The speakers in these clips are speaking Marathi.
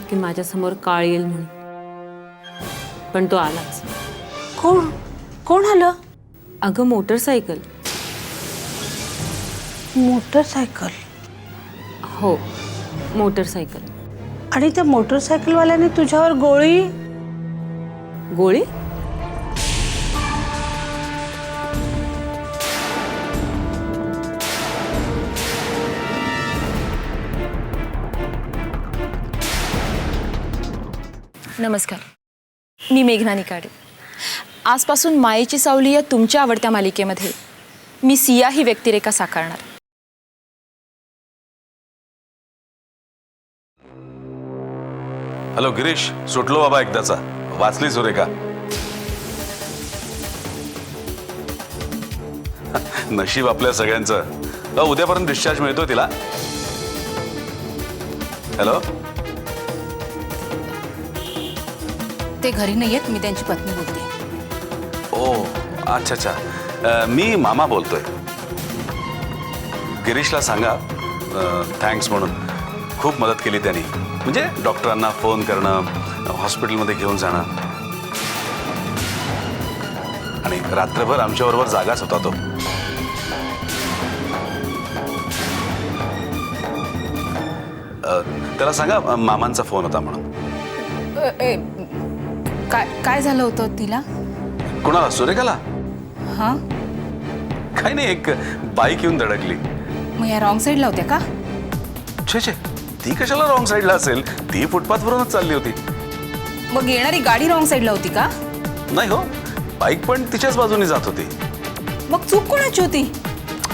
की माझ्यासमोर काळ येईल म्हणून. पण तो आलाच. कोण? कोण आलं? अगं मोटरसायकल. मोटरसायकल? हो मोटरसायकल. आणि त्या मोटरसायकलवाल्याने तुझ्यावर गोळी? गोळी? नमस्कार. मी मेघना निकाडे. आजपासून मायेची सावली या तुमच्या आवडत्या मालिकेमध्ये. मी सिया ही व्यक्तिरेखा साकारणार. हॅलो गिरीश सुटलो बाबा एकदाचा. वाचली सुरेखा. नशीब आपल्या सगळ्यांचं. उद्यापर्यंत डिस्चार्ज मिळतो तिला. हॅलो? ते घरी नाही आहेत मी त्यांची पत्नी बोलते. ओ अच्छा अच्छा. अ, मी मामा बोलतोय. गिरीशला सांगा. थँक्स म्हणून. खूप मदत केली त्यांनी. म्हणजे डॉक्टरांना फोन करणं हॉस्पिटलमध्ये घेऊन जाणं. आणि रात्रभर आमच्याबरोबर जागाच होता तो. अ, त्याला सांगा अ, मामांचा फोन होता म्हणून. काय काय झालं होतं तिला? कुणाला? सुरेखाला? हां. काही नाही एक बाईक येऊन धडकली. मग या रॉंग साईडला होत्या का? छे छे. ती कशाला रॉंग साईडला असेल? ती फुटपाथवरूनच चालली होती. मग येणारी गाडी रॉंग साईडला होती का? नाही हो बाईक पण तिच्याच बाजूने जात होती. मग चूक कोणाची होती?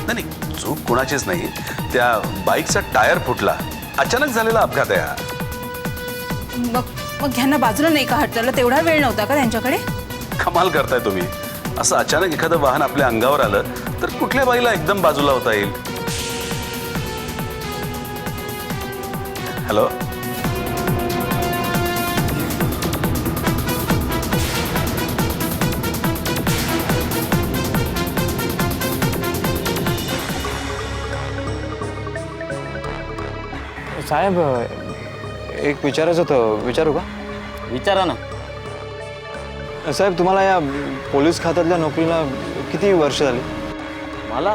नाही नाही. चूक कुणाचीच नाही. त्या बाईकचा टायर फुटला. अचानक झालेला अपघात आहे हा. मग मग ह्यांना बाजूला नाही का हटवायला तेवढा वेळ नव्हता का त्यांच्याकडे? कमाल करताय तुम्ही. असं अचानक एखादं वाहन आपल्या अंगावर आलं तर कुठल्या बाईला एकदम बाजूला होता येईल? हॅलो? साहेब एक विचारायचं होतं. विचारू का? विचारा ना. साहेब तुम्हाला या पोलीस खात्यातल्या नोकरीला किती वर्ष झाली? मला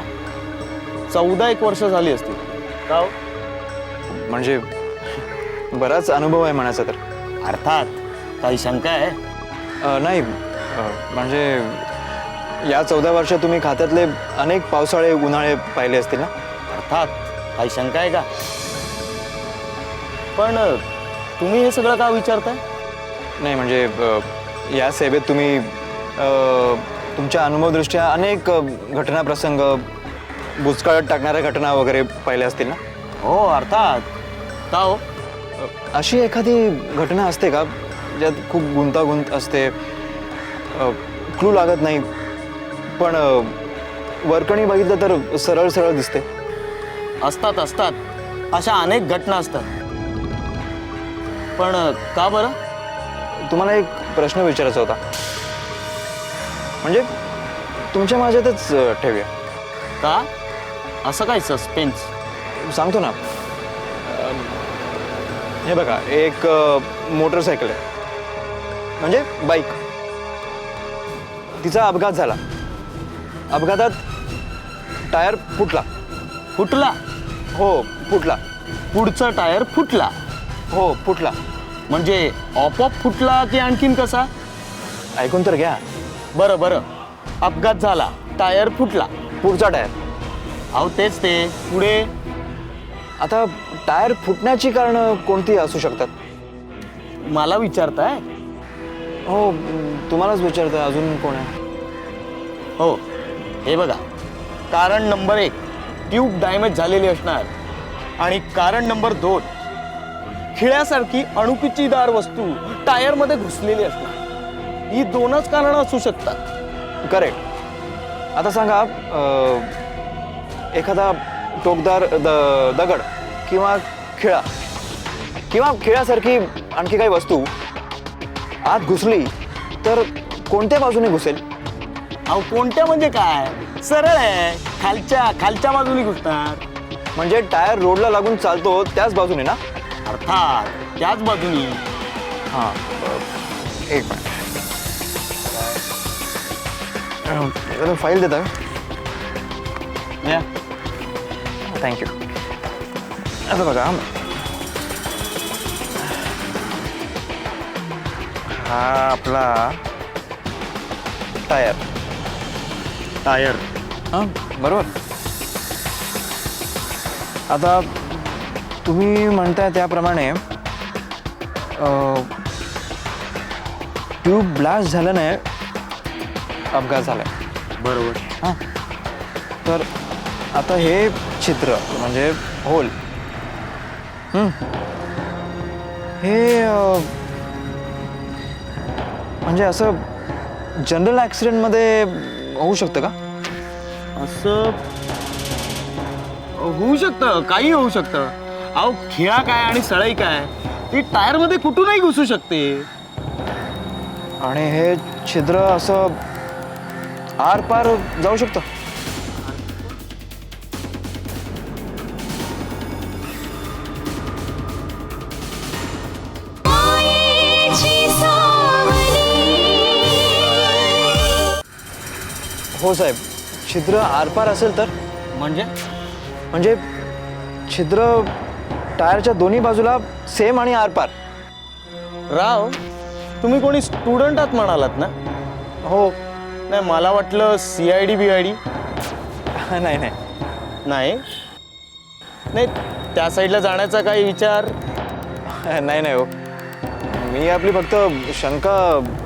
चौदा एक वर्ष झाली असतील. का हो? म्हणजे बराच अनुभव आहे म्हणायचा तर. अर्थात काही शंका आहे? अ, नाही. अ, म्हणजे या चौदा वर्षात तुम्ही खात्यातले अनेक पावसाळे उन्हाळे पाहिले असतील ना? अर्थात काही शंका आहे का? पण तुम्ही हे सगळं का विचारताय? नाही म्हणजे अ, या सेवेत तुम्ही अ, तुमच्या अनुभवदृष्ट्या अनेक अ, घटना प्रसंग बुचकाळत टाकणाऱ्या घटना वगैरे पाहिल्या असतील ना? हो अर्थात. का हो? अशी एखादी घटना असते का ज्यात खूप गुंतागुंत असते? क्लू लागत नाही पण अ, वरकणी बघितलं तर सरळ सरळ दिसते. असतात असतात. अशा अनेक घटना असतात. पण का बरं? तुम्हाला एक प्रश्न विचारायचा होता. म्हणजे तुमच्या माझ्यातच अ, ठेवूया. का? असं काय सस्पेन्स सांगतो ना. हे बघा एक मोटरसायकल आहे. म्हणजे बाईक. तिचा अपघात झाला. अपघातात टायर फुटला. फुटला? हो फुटला. पुढचा टायर फुटला. हो फुटला. म्हणजे ऑपॉप फुटला की आणखीन कसा? ऐकून तर घ्या. बरं बरं. अपघात झाला. टायर फुटला. पुढचा टायर. अहो तेच ते. पुढे? आता टायर फुटण्याची कारणं कोणती असू शकतात? मला विचारताय? हो तुम्हालाच विचारतं अजून कोण आहे? हो. हे बघा. कारण नंबर एक ट्यूब डॅमेज झालेली असणार. आणि कारण नंबर दोन खिळ्यासारखी अणुकिचीदार वस्तू टायरमध्ये घुसलेली असणार. ही दोनच कारणं असू शकतात. करेक्ट आता सांगा अं, एखादा टोकदार द दगड किंवा खिळा किंवा खिळ्यासारखी आणखी काही वस्तू आत घुसली तर कोणत्या बाजूने घुसेल? अहो कोणत्या म्हणजे काय? सरळ आहे. खालच्या खालच्या बाजूने घुसणार. म्हणजे टायर रोडला लागून चालतो त्याच बाजूने ना? अर्थात त्याच बाजूनी. हां एक मिनिट. फाईल देता या. थँक्यू आता बघा हा आपला टायर. टायर. हां बरोबर. आता तुम्ही म्हणताय त्याप्रमाणे ट्यूब ब्लास्ट झालं नाही अपघात झालाय. बरोबर. हां. तर आता हे चित्र म्हणजे होल हं. म्हणजे असं जनरल ॲक्सिडेंटमध्ये होऊ शकतं का? असं होऊ शकतं काही होऊ शकतं. अहो खिळा काय आणि सळई काय? ती टायरमध्ये कुठूनही घुसू शकते. आणि हे छिद्र असं आर पार जाऊ शकतं. हो साहेब छिद्र आरपार असेल तर? म्हणजे? म्हणजे छिद्र टायरच्या दोन्ही बाजूला सेम आणि आरपार राव तुम्ही कोणी स्टुडंट आहात म्हणालात ना? हो. नाही मला वाटलं C I D B I D नाही नाही. नाही? नाही त्या साईडला जाण्याचा काही विचार? नाही नाही हो. मी आपली फक्त शंका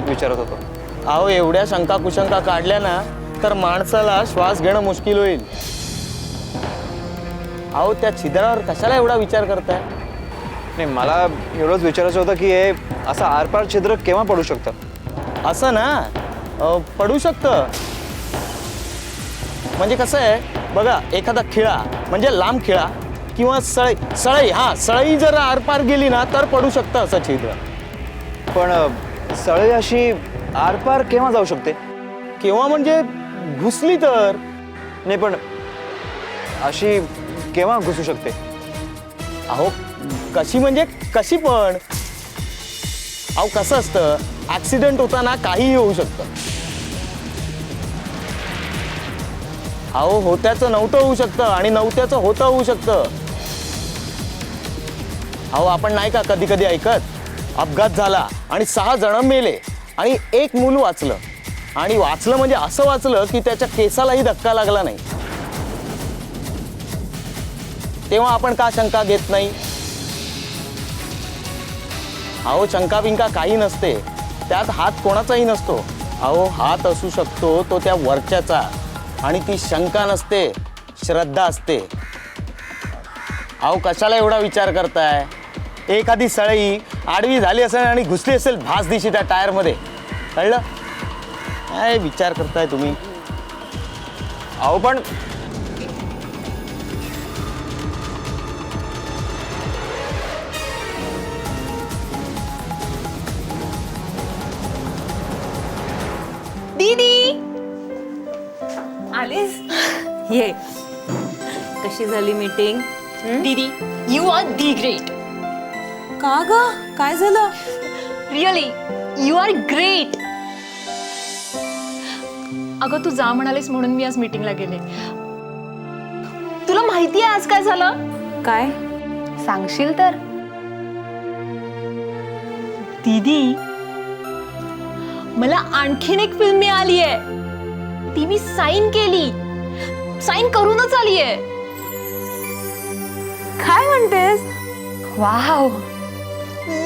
विचारत होतो. अहो एवढ्या शंका कुशंका काढल्या ना तर माणसाला श्वास घेणं मुश्किल होईल. अहो त्या छिद्रावर कशाला एवढा विचार करताय? नाही मला एवढंच विचारायचं होतं की हे असं आरपार छिद्र केव्हा पडू शकतं? असं ना? अ, पडू शकतं. म्हणजे कसं आहे बघा एखादा खिळा म्हणजे लांब खिळा किंवा सळई सळई हा सळई जर आरपार गेली ना तर पडू शकतं असं छिद्र. पण अ, सळई अशी आरपार केव्हा जाऊ शकते? केव्हा म्हणजे घुसली तर. नाही पण अशी केव्हा घुसू शकते? अहो कशी म्हणजे? कशी पण. अहो कसं असतं? ऍक्सिडेंट होताना काहीही होऊ शकतं. अहो होत्याचं नव्हतं होऊ शकतं आणि नव्हत्याचं होतं होऊ शकतं. अहो आपण नाही का कधी कधी ऐकत? अपघात झाला आणि सहा जण मेले आणि एक मूल वाचलं. आणि वाचलं म्हणजे असं वाचलं की त्याच्या केसालाही धक्का लागला नाही. तेव्हा आपण का शंका घेत नाही? अहो शंका बिंका काही नसते. त्यात हात कोणाचाही नसतो. अहो हात असू शकतो तो त्या वरच्याचा. आणि ती शंका नसते श्रद्धा असते. अहो कशाला एवढा विचार करताय? एखादी सळई आडवी झाली असेल आणि घुसली असेल भास दिशी त्या टायरमध्ये. कळलं? काय विचार करताय तुम्ही? अहो पण दीदी! आलीस? ये. कशी झाली मीटिंग दीदी यू आर दी ग्रेट का ग? काय झालं? रिअली यू आर ग्रेट अगं तू जा म्हणालीस म्हणून मी आज मीटिंगला गेले. तुला माहिती आहे आज काय झालं? काय? सांगशील तर. दीदी मला आणखीन एक फिल्म मिळाली आहे ती मी साईन केली. साईन करूनच आली आहे काय म्हणतेस? वाव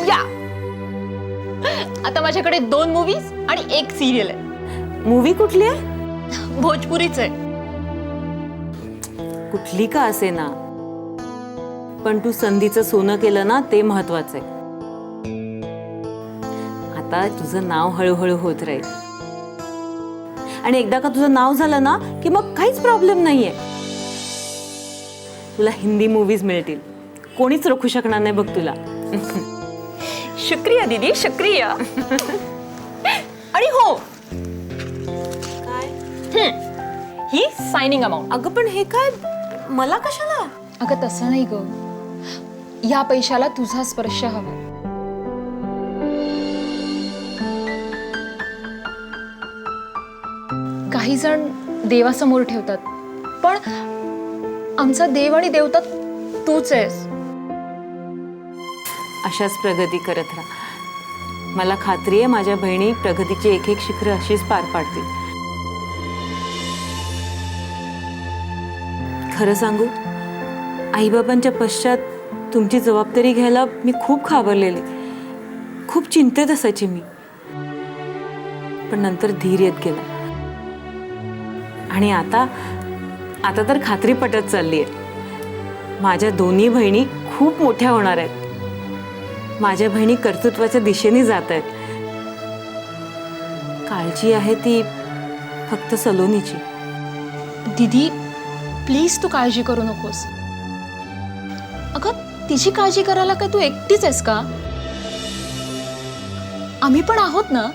या. आता माझ्याकडे दोन मूवीज आणि एक सिरियल आहे. मूवी कुठली आहे? भोजपुरीच आहे. कुठली का असे ना पण तू संधीचं सोनं केलं ना ते महत्वाचं आहे. आता तुझं नाव हळूहळू होत राहील. आणि एकदा का तुझं नाव झालं ना की मग काहीच प्रॉब्लेम नाहीये. तुला हिंदी मूवीज मिळतील. कोणीच रोखू शकणार नाही बघ तुला. शुक्रिया दीदी शुक्रिया. आणि हो. ही सायनिंग अमाऊंट अगं पण हे काय? मला कशाला? अगं तसं नाही ग. या पैशाला तुझा स्पर्श हवा. काही जण देवासमोर ठेवतात. पण आमचा देव आणि देवता तूच आहेस. अशाच प्रगती करत राहा. मला खात्री आहे माझ्या बहिणी प्रगतीची एक एक शिखरं अशीच पार पाडतील. खरं सांगू आईबाबांच्या पश्चात तुमची जबाबदारी घ्यायला मी खूप घाबरलेले. खूप चिंतेत असायची मी. पण नंतर धीर येत गेला. आणि आता आता तर खात्री पटत चालली आहे माझ्या दोन्ही बहिणी खूप मोठ्या होणार आहेत. माझ्या बहिणी कर्तृत्वाच्या दिशेने जात आहेत. काळजी आहे ती फक्त सलोनीची. दीदी प्लीज तू काळजी करू नकोस. अगं तिची काळजी करायला काय तू एकटीच आहेस का? आम्ही पण आहोत ना?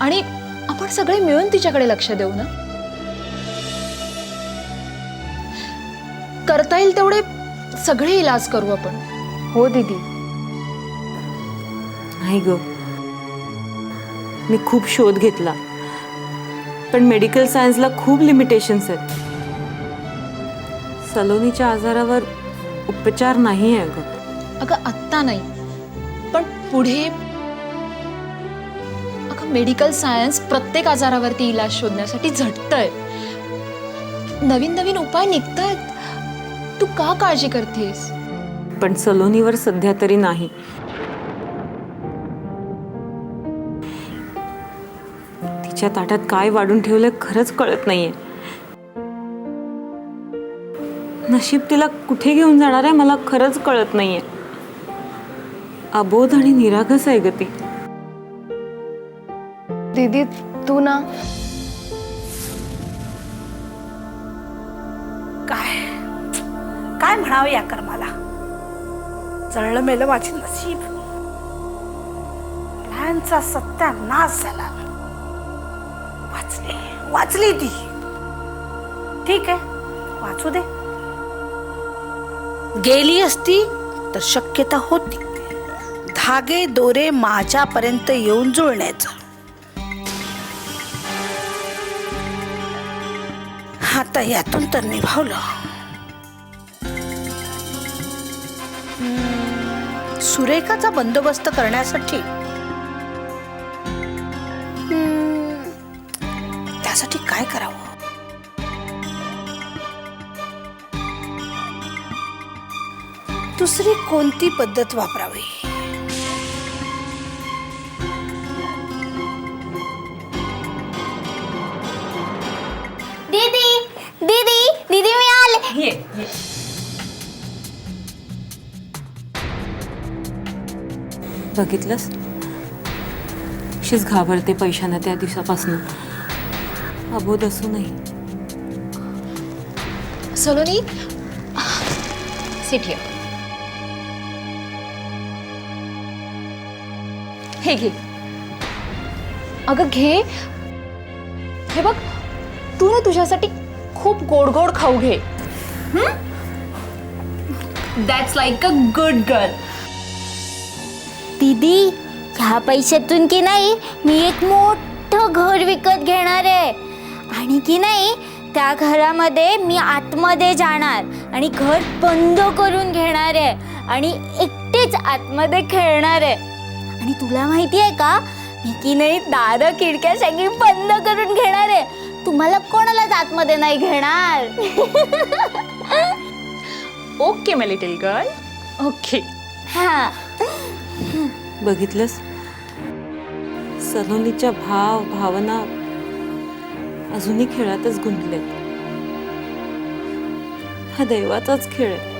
आणि आपण सगळे मिळून तिच्याकडे लक्ष देऊ ना? करता येईल तेवढे सगळे इलाज करू आपण. हो दीदी. नाही ग. मी खूप शोध घेतला. पण मेडिकल सायन्सला खूप लिमिटेशन्स आहेत. सलोनीच्या आजारावर उपचार नाही आहे ग अगं आत्ता नाही. पण पुढे अगं मेडिकल सायन्स प्रत्येक आजारावरती इलाज शोधण्यासाठी झटतंय. नवीन नवीन उपाय निघतायत. तू का काळजी करतेस? पण सलोनीवर सध्या तरी नाही. तिच्या ताटात काय वाढून ठेवलंय खरंच कळत नाहीये. नशीब तिला कुठे घेऊन जाणार आहे मला खरंच कळत नाहीये. अबोध आणि निरागस आहे ग ती. दीदी तू ना. काय? काय म्हणावं या कर्माला? जळलं मेलं माझी नशीब. प्लॅनचा सत्यानाश झाला. वाचली वाचली ती. ठीक आहे वाचू दे. गेली असती तर शक्यता होती. धागे दोरे माझ्यापर्यंत येऊन जुळण्याचं. आता यातून तर निभावलं. सुरेखाचा बंदोबस्त करण्यासाठी. त्यासाठी काय करावं? दुसरी कोणती पद्धत वापरावी? बघितलंस? शीच घाबरते पैशानं त्या दिवसापासून. अबोध असू नये. सलोनी सिट हे घे. अगं घे. हे बघ तू ना तुझ्यासाठी खूप गोड गोड खाऊ घे. That's like a good girl दीदी ह्या पैशातून की नाही मी एक मोठं घर विकत घेणार आहे. आणि की नाही त्या घरामध्ये मी आतमध्ये जाणार आणि घर बंद करून घेणार आहे आणि एकटेच आतमध्ये खेळणार आहे. आणि तुला माहिती आहे का? मी की नाही दारं खिडक्या सगळी बंद करून घेणार आहे. तुम्हाला कोणालाच आतमध्ये नाही घेणार. Okay my little girl okay. हा. बघितलंस? सलोनीच्या भाव भावना अजूनही खेळातच गुंतलेत हा दैवाचाच खेळ आहे.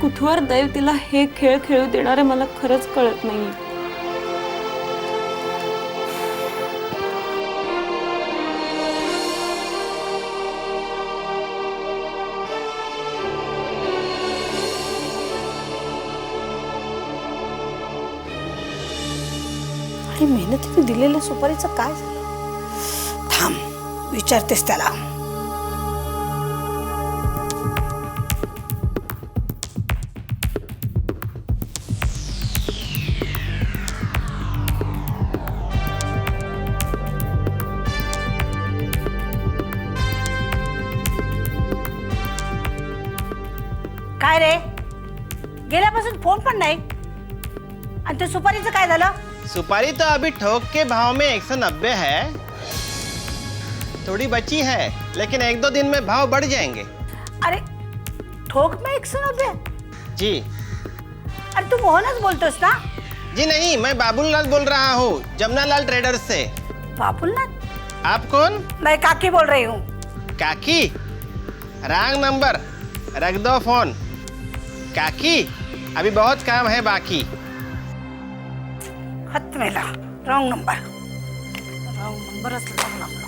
कुठवर दैव तिला हे खेळ खेळू देणारे मला खरंच कळत नाहीये. तिने दिलेल्या सुपारीचं काय झालं? थांब विचारतेस त्याला. काय रे? गेल्यापासून फोन पण नाही. आणि ते सुपारीचं काय झालं? सुपारी तो अभी ठोक के भाव में एक सौ नब्बे है। थोड़ी बची है लेकिन एक दो दिन में भाव बढ़ जाएँगे। अरे ठोक में एक सौ नब्बे? जी। अरे तू मोहनच बोलतोस ना जी नहीं मैं बाबूलाल बोल रहा हूँ जमुनालाल ट्रेडर से। बाबुलनाथ आप कौन? मैं काकी बोल रही हूँ। काकी? रॉन्ग नंबर रख दो फ़ोन। काकी अभी बहुत काम है बाकी। हात मेला रॉंग नंबर रॉंग नंबरच लावला आपला. काय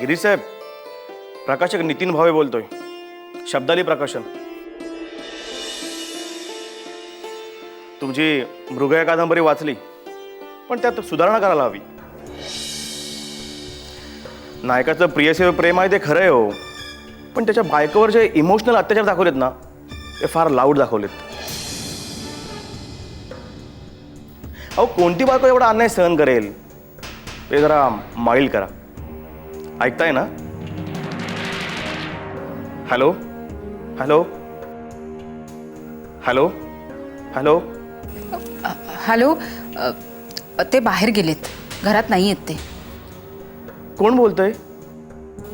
गिरीसाहेब साहेब प्रकाशक नितीन भावे बोलतोय. शब्दाली प्रकाशन. तुमची मृगया कादंबरी वाचली पण त्यात सुधारणा करायला हवी. नायकाचं प्रियसेव प्रेम आहे ते खरं आहे हो पण त्याच्या बायकोवर जे इमोशनल अत्याचार दाखवलेत ना ते फार लाऊड दाखवलेत. अहो कोणती बायको एवढा अन्याय सहन करेल? ते जरा माईल करा. ऐकताय ना? Hello? Hello? Hello? Hello? Hello? अ, ते बाहेर गेलेत. घरात नाही आहेत ते. कोण बोलतंय?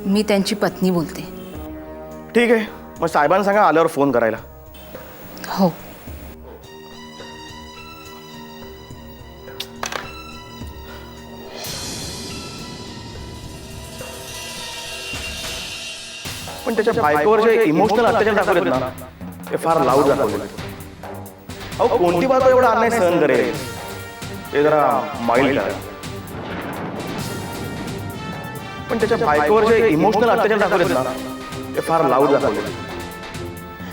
मी त्यांची पत्नी बोलते. ठीक आहे. मग साहेबांना सांगा आल्यावर फोन करायला. हो. पण त्याच्या बायकोवर जे इमोशनल अत्याचार दाखवलेत ना ते फार लाऊड दाखवले अहो कोणती बायको एवढा अन्याय सहन करेल? ते जरा माईल पण त्याच्या बायकोवर जे इमोशनल अत्याचार दाखवलेत ना ते फार लाऊड दाखवले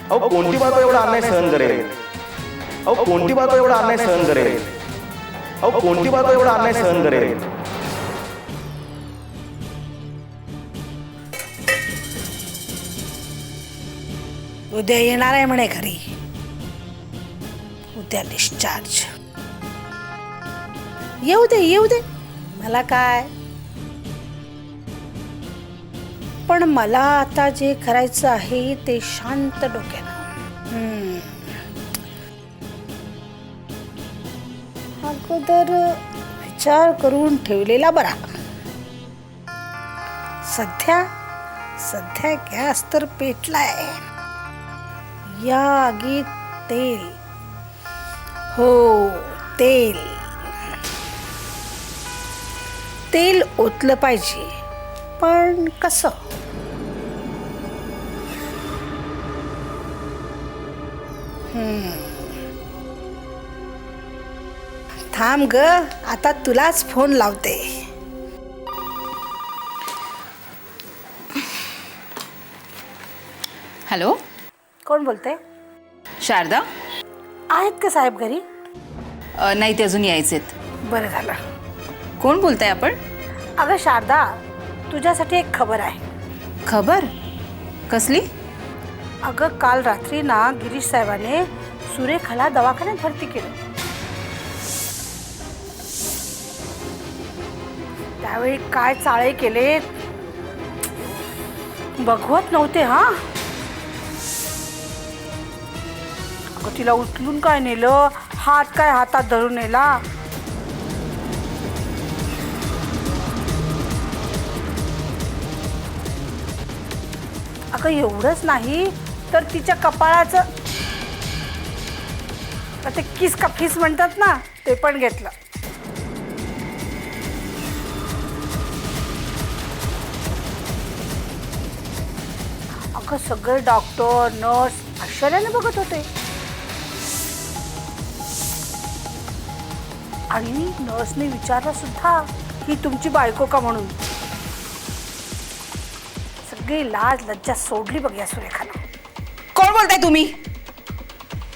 अहो कोणती बायको एवढा अन्याय सहन करेल? अहो कोणती बायको एवढा अन्याय सहन करेल? अहो कोणती बायको एवढा अन्याय सहन करेल? उद्या येणार आहे म्हणे घरी. उद्या डिस्चार्ज येऊ दे येऊ दे. मला काय? पण मला आता जे करायचं आहे ते शांत डोक्यानं. अगोदर विचार करून ठेवलेला बरा. सध्या सध्या गॅस तर पेटलाय. या आगीत तेल हो तेल. तेल ओतलं पाहिजे पण कसं? थांब ग आता तुलाच फोन लावते. हॅलो? कोण बोलते शारदा? आहेत का साहेब घरी? अ, नाही ते अजून यायचेत. बरं झालं. कोण बोलताय आपण? अगं शारदा तुझ्यासाठी एक खबर आहे. खबर? कसली? अगं काल रात्री ना गिरीश साहेबाने सुरेखाला दवाखान्यात भरती केलं. त्यावेळी काय चाळे केले बघवत नव्हते हा? अगं तिला उचलून काय नेलं? हात काय हातात धरून नेला? अगं एवढंच नाही तर तिच्या कपाळाचं ते किस का किस म्हणतात ना ते पण घेतलं. अगं सगळे डॉक्टर नर्स आश्चर्याने बघत होते. आणि नर्सने विचारलं सुद्धा ही तुमची बायको का म्हणून? सगळी लाज लज्जा सोडली बघ या सुरेखानं. कोण बोलताय तुम्ही?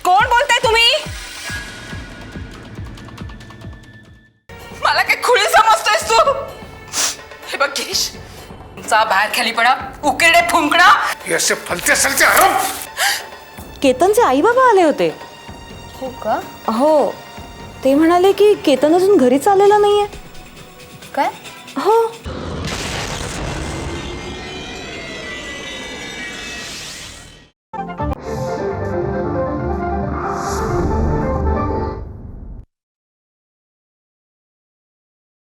कोण बोलताय तुम्ही? मला काय खुळी समजतोयस तू? हे बघ गिरीश तुमचा बाहेर खालीपणा उकिरडे फुंकणा. केतनचे आई बाबा आले होते. हो का? हो. ते म्हणाले की केतन अजून घरीच आलेला नाहीये. काय? हो.